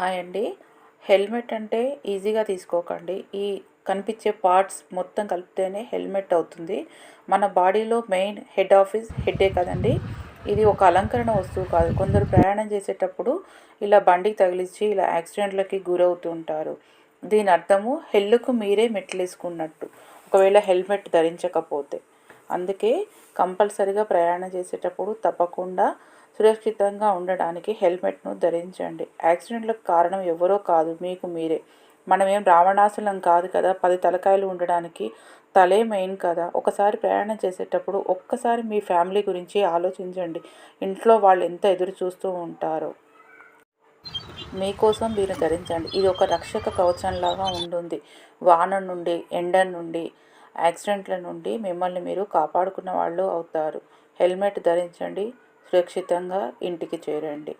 Hi అండి. Helmet అంటే ఈజీగా తీసుకోకండి. ఈ కనిపించే పార్ట్స్ మొత్తం కలిపితేనే హెల్మెట్ అవుతుంది. మన బాడీలో మెయిన్ హెడ్ ఆఫీస్ హెడ్డే కదండి. ఇది ఒక అలంకరణ వస్తువు కాదు. కొందరు ప్రయాణం చేసేటప్పుడు ఇలా బండికి తగిలించి ఇలా యాక్సిడెంట్లకి గురవుతుంటారు దీని అర్థము హెల్లుకు మీరే మెట్లేసుకున్నట్టు. ఒకవేళ హెల్మెట్ ధరించకపోతే. అందుకే కంపల్సరిగా ప్రయాణం చేసేటప్పుడు తప్పకుండా సురక్షితంగా ఉండడానికి హెల్మెట్ను ధరించండి. యాక్సిడెంట్లకు కారణం ఎవరో కాదు మీకు మీరే. మనమేం రావణాసులం కాదు కదా పది తలకాయలు ఉండడానికి తలే మెయిన్ కదా. ఒకసారి ప్రయాణం చేసేటప్పుడు ఒక్కసారి మీ ఫ్యామిలీ గురించి ఆలోచించండి. ఇంట్లో వాళ్ళు ఎంత ఎదురు చూస్తూ ఉంటారో. మీకోసం మీరు ధరించండి. ఇది ఒక రక్షక కవచంలాగా ఉంటుంది. వాన నుండి ఎండ నుండి యాక్సిడెంట్ల నుండి మిమ్మల్ని మీరు కాపాడుకున్న వాళ్ళు అవుతారు. హెల్మెట్ ధరించండి. సురక్షితంగా ఇంటికి చేరండి.